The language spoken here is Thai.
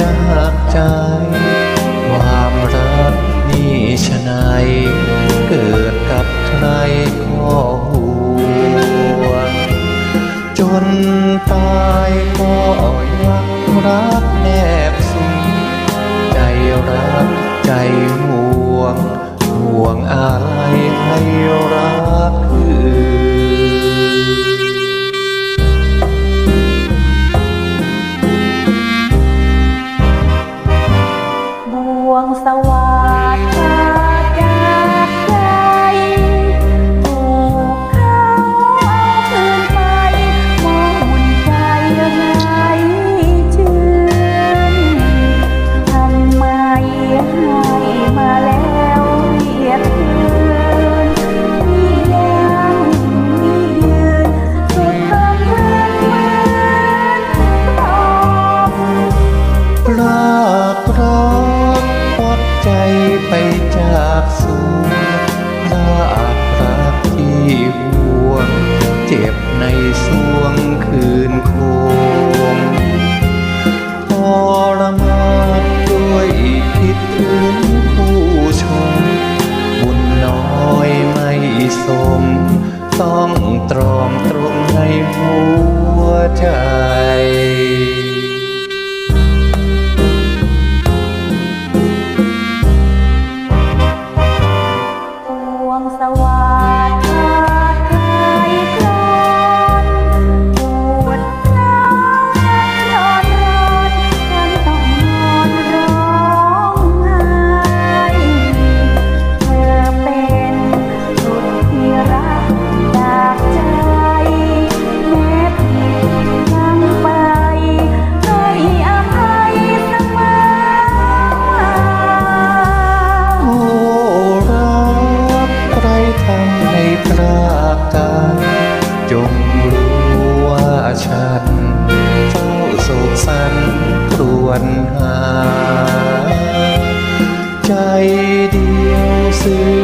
จากใจ ความรักนี่ชนายเกิดกับใครก็ สูงลาดรักที่ห่วง เจ็บในสวงคืนโคมทรมานด้วยคิดถึงผู้ชม บุญน้อยไม่สม ต้องตรอมตรงในหัวใจ วนหา ใจเดียวซื้อ